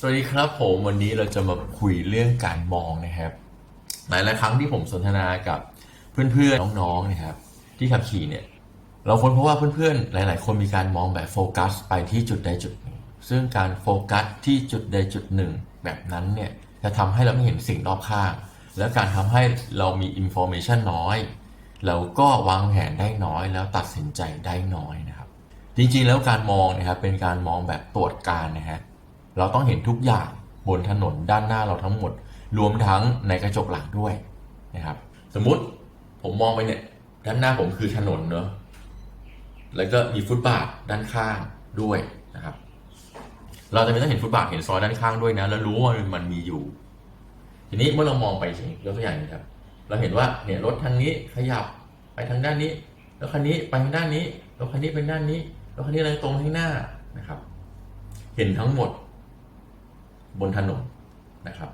สวัสดีครับผมวันนี้เราจะมาคุยเรื่องการมองนะครับ หลายหลายครั้งที่ผมสนทนากับเพื่อนๆน้องๆนะครับ ที่ขับขี่เนี่ย เราค้นพบว่าเพื่อนๆหลาย ๆ คนมีการมองแบบโฟกัสไปที่จุดใดจุดหนึ่งซึ่งการโฟกัสที่จุดใดจุดหนึ่ง แบบนั้นเนี่ยจะทำให้เราไม่เห็นสิ่งรอบข้าง และการทำให้เรามีอินโฟ a t ชันน้อยเราก็วางแผนได้น้อย แล้วตัดสินใจได้น้อยนะครับ จริงๆแล้วการมองนะครับเป็นการมองแบบตรวจการนะฮะ เราต้องเห็นทุกอย่างบนถนนด้านหน้าเราทั้งหมด รวมทั้งในกระจกหลังด้วยนะครับ สมมุติผมมองไปเนี่ยด้านหน้าผมคือถนนเนอะแล้วก็มีฟุตบาทด้านข้างด้วยนะครับ เราจะไม่ต้องเห็นฟุตบาทเห็นซอยด้านข้างด้วยนะ แล้วรู้ว่ามันมีอยู่ ทีนี้เมื่อเรามองไปเฉยยกตัวอย่างนะครับ เราเห็นว่าเนี่ยรถทางนี้ขยับไปทางด้านนี้ แล้วคันนี้ไปทางด้านนี้รถคันนี้เป็นด้านนี้รถคันนี้เลยตรงข้างหน้านะครับ เห็นทั้งหมด บนถนนนะครับ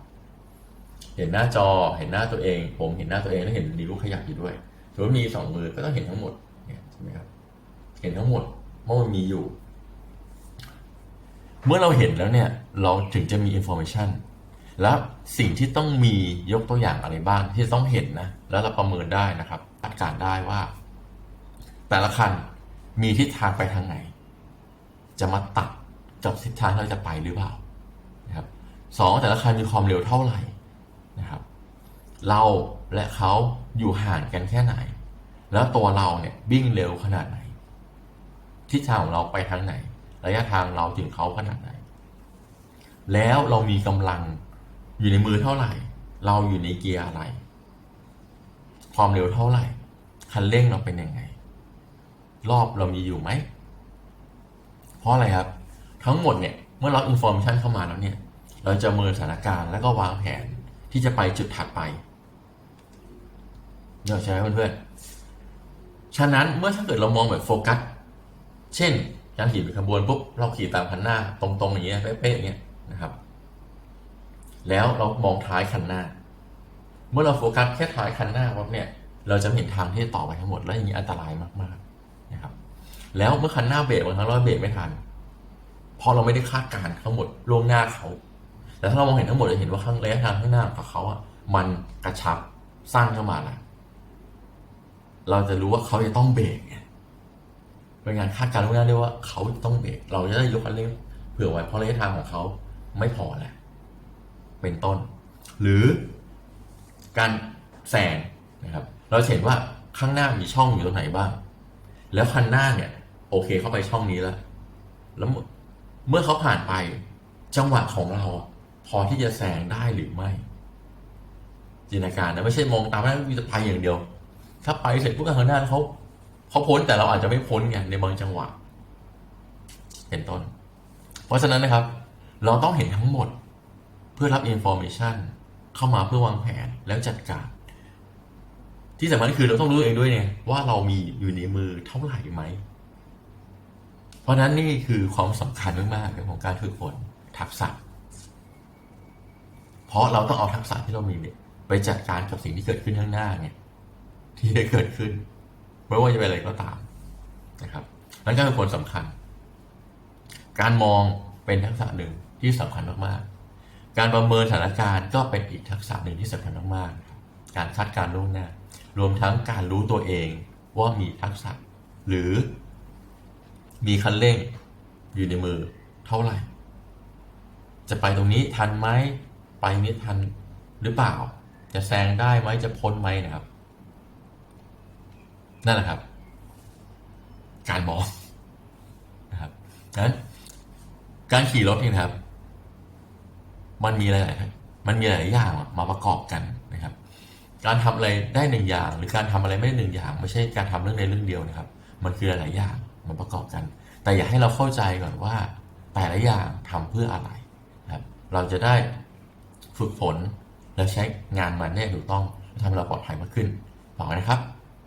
เห็นหน้าจอเห็นหน้าตัวเอง ผมเห็นหน้าตัวเองแล้วเห็นมีลูกขยับอยู่ด้วยสมมติมีสองมือก็ต้องเห็นทั้งหมดเนี่ยใช่ไหมครับเห็นทั้งหมดว่ามันมีอยู่ เมื่อเราเห็นแล้วเนี่ย เราถึงจะมี information แล้วสิ่งที่ต้องมียกตัวอย่างอะไรบ้างที่ต้องเห็นนะ แล้วเราประเมินได้นะครับคาดการณ์ได้ว่า แต่ละคันมีทิศทางไปทางไหน จะมาตัดกับทิศทางที่เราจะไปหรือเปล่า นะครับสองแต่ละคันมีความเร็วเท่าไหร่นะครับ เราและเขาอยู่ห่างกันแค่ไหน แล้วตัวเราเนี่ยวิ่งเร็วขนาดไหน ทิศทางของเราไปทางไหน ระยะทางเราถึงเขาขนาดไหน แล้วเรามีกำลังอยู่ในมือเท่าไหร่ เราอยู่ในเกียร์อะไร ความเร็วเท่าไหร่ คันเร่งเราเป็นยังไง รอบเรามีอยู่ไหม เพราะอะไรครับ ทั้งหมดเนี่ย มื่อเราอินโฟมชันเข้ามาแล้วเนี่ย เราจะเมินสถานการณ์แล้วก็วางแผนที่จะไปจุดถัดไปเดี๋ยวใช่ไหมเพื่อนๆ ฉะนั้นเมื่อถ้าเกิดเรามองแบบโฟกัส เช่นการขี่เป็นขบวนปุ๊บเราขี่ตามคันหน้าตรงๆอย่างเงี้ยเป๊ะๆอย่างเงี้ยนะครับ แล้วเรามองท้ายคันหน้า เมื่อเราโฟกัสแค่ท้ายคันหน้าปั๊บเนี่ย เราจะเห็นทางที่ต่อไปทั้งหมดและอย่างนี้อันตรายมากๆนะครับ แล้วเมื่อคันหน้าเบรกบางครั้งเราเบรกไม่ทัน เพราะเราไม่ได้คาดการณ์ทั้งหมดล่วงหน้าเขาแต่ถ้าเรามองเห็นทั้งหมดจะเห็นว่าข้างระยะทางข้างหน้าของเขาอะมันกระชับสั้นเข้ามาแล้วเราจะรู้ว่าเขาจะต้องเบรกไงเป็นงานคาดการณ์ล่วงหน้าได้ว่าเขาต้องเบรกเราจะได้ยกคันเร่งเผื่อไว้เพราะระยะทางของเขาไม่พอแหละเป็นต้น หรือการแซงนะครับ เราเห็นว่าข้างหน้ามีช่องอยู่ตรงไหนบ้าง แล้วคันหน้าเนี่ย โอเคเข้าไปช่องนี้แล้ว แล้ว เมื่อเขาผ่านไป จังหวะของเรา พอที่จะแซงได้หรือไม่ จินตนาการนะไม่ใช่มองตามว่ามีจะไปอย่างเดียว ถ้าไปเสร็จปุ๊บข้างหน้าเขาเขาพ้นแต่เราอาจจะไม่พ้นไงในบางจังหวะเป็นต้น เพราะฉะนั้นนะครับ เราต้องเห็นทั้งหมดเพื่อรับอินโฟ a t ชันเข้ามาเพื่อวางแผนแล้วจัดการ ที่สำคัญคือเราต้องรู้เองด้วยเนี่ยว่าเรามีอยู่ในมือเท่าไหร่ไหม เพราะนั้นนี่คือความสำคัญมากๆของการฝึกฝนทักษะ เพราะเราต้องเอาทักษะที่เรามีเนี่ยไปจัดการกับสิ่งที่เกิดขึ้นข้างหน้าไงที่ได้เกิดขึ้นไม่ว่าจะเป็นอะไรก็ตามนะครับนั่นก็คือผลสำคัญ การมองเป็นทักษะหนึ่งที่สำคัญมากๆ การประเมินสถานการณ์ก็เป็นอีกทักษะหนึ่งที่สำคัญมากๆ การคาดการณ์ล่วงหน้ารวมทั้งการรู้ตัวเองว่ามีทักษะ หรือ มีคันเร่งอยู่ในมือเท่าไหร่ จะไปตรงนี้ทันไหมไปนี้ทันหรือเปล่า จะแซงได้ไหมจะพ้นไหมนะครับ นั่นแหละครับ การมองนะครับนั้นการขี่รถนี่นะครับ มันมีหลายมันมีหลายอย่างมาประกอบกันนะครับ การทำอะไรได้หนึ่งอย่าง หรือการทำอะไรไม่ได้หนึ่งอย่าง ไม่ใช่การทำเรื่องใดเรื่องเดียวนะครับ มันคือหลายอย่างมาประกอบกัน แต่อยากให้เราเข้าใจก่อนว่าแต่ละอย่างทำเพื่ออะไรครับเราจะได้ฝึกฝนและใช้งานมันได้ถูกต้องทำให้เราปลอดภัยมากขึ้นฝากไว้นะครับ